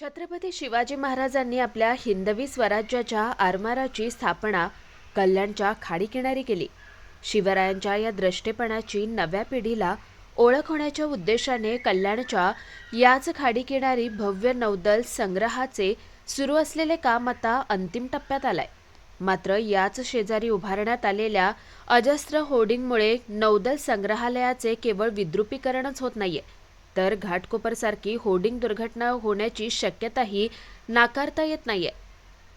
छत्रपती शिवाजी महाराजांनी आपल्या हिंदवी स्वराज्याच्या आरमाराची स्थापना कल्याणच्या खाडीकिनारी केली. शिवरायांच्या या द्रष्टेपणाची नव्या पिढीला ओळख होण्याच्या उद्देशाने कल्याणच्या याच खाडीकिनारी भव्य नौदल संग्रहाचे सुरू असलेले काम आता अंतिम टप्प्यात आलंय. मात्र याच शेजारी उभारण्यात आलेल्या अजस्त्र होर्डिंगमुळे नौदल संग्रहालयाचे केवळ विद्रुपीकरणच होत नाहीये. तर घाटकोपरसारखी होर्डिंग दुर्घटना होण्याची शक्यताही नाकारता येत नाहीये.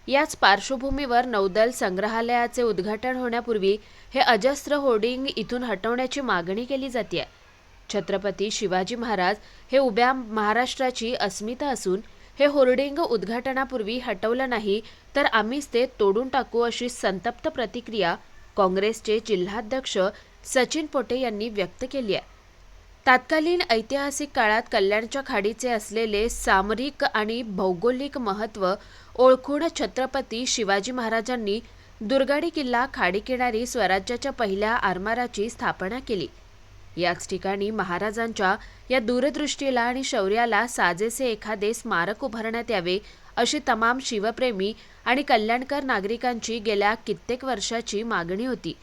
याच पार्श्वभूमीवर नौदल संग्रहालयाचे उद्घाटन होण्यापूर्वी हे अजस्त्र होर्डिंग इथून हटवण्याची मागणी केली जाते छत्रपती शिवाजी महाराज हे उभ्या महाराष्ट्राची अस्मिता असून हे होर्डिंग उद्घाटनापूर्वी हटवलं नाही तर आम्हीच ते तोडून टाकू अशी संतप्त प्रतिक्रिया काँग्रेसचे जिल्हाध्यक्ष सचिन पोटे यांनी व्यक्त केली आहे. तत्कालीन ऐतिहासिक काळात कल्याणच्या खाडीचे असलेले सामरिक आणि भौगोलिक महत्त्व ओळखून छत्रपती शिवाजी महाराजांनी दुर्गाडी किल्ला खाडीकिनारी स्वराज्याच्या पहिल्या आरमाराची स्थापना केली. याच ठिकाणी महाराजांच्या या दूरदृष्टीला आणि शौर्याला साजेसे एखादे स्मारक उभारण्यात यावे अशी तमाम शिवप्रेमी आणि कल्याणकर नागरिकांची गेल्या कित्येक वर्षाची मागणी होती.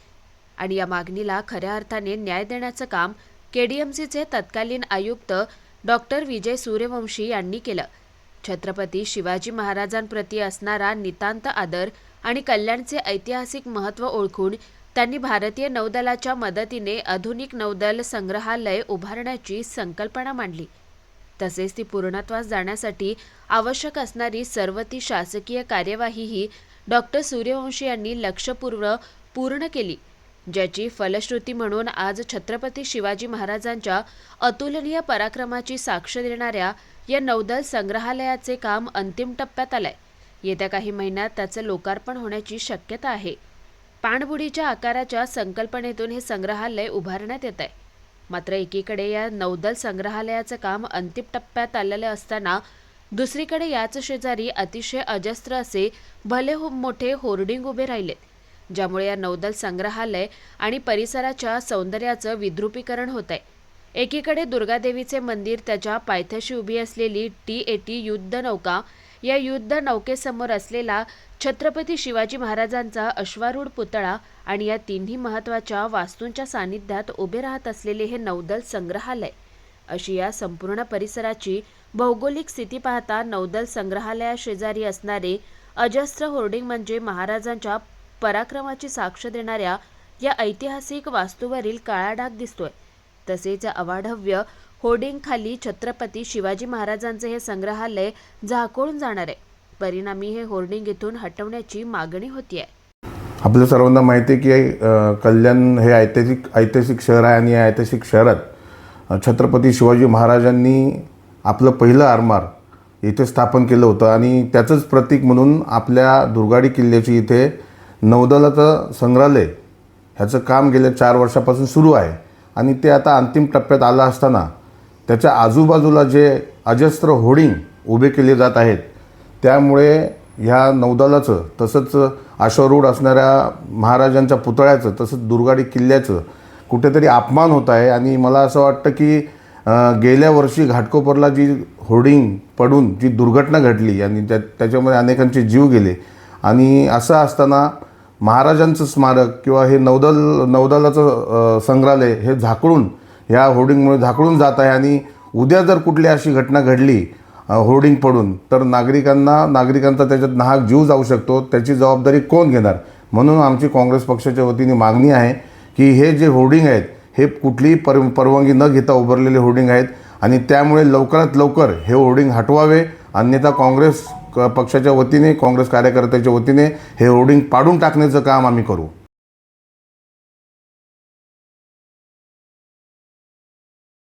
आणि या मागणीला खऱ्या अर्थाने न्याय देण्याचं काम केडीएमसीचे तत्कालीन आयुक्त डॉक्टर विजय सूर्यवंशी यांनी केलं. छत्रपती शिवाजी महाराजांप्रती असणारा नितांत आदर आणि कल्याणचे ऐतिहासिक महत्त्व ओळखून त्यांनी भारतीय नौदलाच्या मदतीने आधुनिक नौदल संग्रहालय उभारण्याची संकल्पना मांडली. तसेच ती पूर्णत्वास जाण्यासाठी आवश्यक असणारी सर्व ती शासकीय कार्यवाहीही डॉक्टर सूर्यवंशी यांनी लक्षपूर्व पूर्ण केली. ज्याची फलश्रुती म्हणून आज छत्रपती शिवाजी महाराजांच्या अतुलनीय पराक्रमाची साक्ष देणाऱ्या या नौदल संग्रहालयाचे काम अंतिम टप्प्यात आलंय. येत्या काही महिन्यात त्याचं लोकार्पण होण्याची शक्यता आहे. पाणबुडीच्या आकाराच्या संकल्पनेतून हे संग्रहालय उभारण्यात येत आहे मात्र एकीकडे या नौदल संग्रहालयाचं काम अंतिम टप्प्यात आलेलं असताना दुसरीकडे याच शेजारी अतिशय अजस्त्र असे भले हो मोठे होर्डिंग उभे राहिलेत. ज्यामुळे या नौदल संग्रहालय आणि परिसराच्या सौंदर्याचं विद्रुपीकरण होत आहे एकीकडे दुर्गादेवीचे मंदिर त्याच्या पायथ्याशी उभी असलेली टी एटी युद्धनौका या युद्ध नौकेसमोर असलेला छत्रपती शिवाजी महाराजांचा अश्वारूढ पुतळा आणि या तिन्ही महत्त्वाच्या वास्तूंच्या सानिध्यात उभे राहत असलेले हे नौदल संग्रहालय. अशी या संपूर्ण परिसराची भौगोलिक स्थिती पाहता नौदल संग्रहालयाशेजारी असणारे अजस्त्र होर्डिंग म्हणजे महाराजांच्या पराक्रमाची साक्ष देणाऱ्या या ऐतिहासिक वास्तूवरील काळा डाग दिसतोय. तसेच अवाढव्य होर्डिंगखाली छत्रपती शिवाजी महाराजांचे हे संग्रहालय झाकोळून जाणार आहे. परिणामी हे होर्डिंग इथून हटवण्याची मागणी होती आहे आपल्या सर्वांना माहिती आहे की कल्याण हे ऐतिहासिक ऐतिहासिक शहर आहे आणि या ऐतिहासिक शहरात छत्रपती शिवाजी महाराजांनी आपलं पहिलं आरमार इथे स्थापन केलं होतं. आणि त्याचंच प्रतीक म्हणून आपल्या दुर्गाडी किल्ल्याची इथे नौदलाचं संग्रहालय ह्याचं काम गेल्या चार वर्षापासून सुरू आहे. आणि ते आता अंतिम टप्प्यात आलं असताना त्याच्या आजूबाजूला जे अजस्त्र होर्डिंग उभे केले जात आहेत त्यामुळे ह्या नौदलाचं तसंच अश्वरूढ असणाऱ्या महाराजांच्या पुतळ्याचं तसंच दुर्गाडी किल्ल्याचं कुठेतरी अपमान होत आहे. आणि मला असं वाटतं की गेल्या वर्षी घाटकोपरला जी होर्डिंग पडून जी दुर्घटना घडली आणि त्या त्याच्यामध्ये अनेकांचे जीव गेले. आणि असं असताना महाराजांचं स्मारक किंवा हे नौदल नौदलाचं संग्रहालय हे झाकळून ह्या होर्डिंगमुळे झाकळून जात आहे आणि उद्या जर कुठली अशी घटना घडली होर्डिंग पडून तर नागरिकांना नागरिकांचा त्याच्यात नाहक जीव जाऊ शकतो त्याची जबाबदारी कोण घेणार? म्हणून आमची काँग्रेस पक्षाच्या वतीने मागणी आहे की हे जे होर्डिंग आहेत हे कुठलीही पर परवानगी न घेता उभारलेले होर्डिंग आहेत आणि त्यामुळे लवकरात लवकर हे होर्डिंग हटवावे अन्यथा काँग्रेस क- पक्षाच्या वतीने काँग्रेस कार्यकर्त्याच्या वतीने हे होर्डिंग पाडून टाकण्याचं काम आम्ही करू.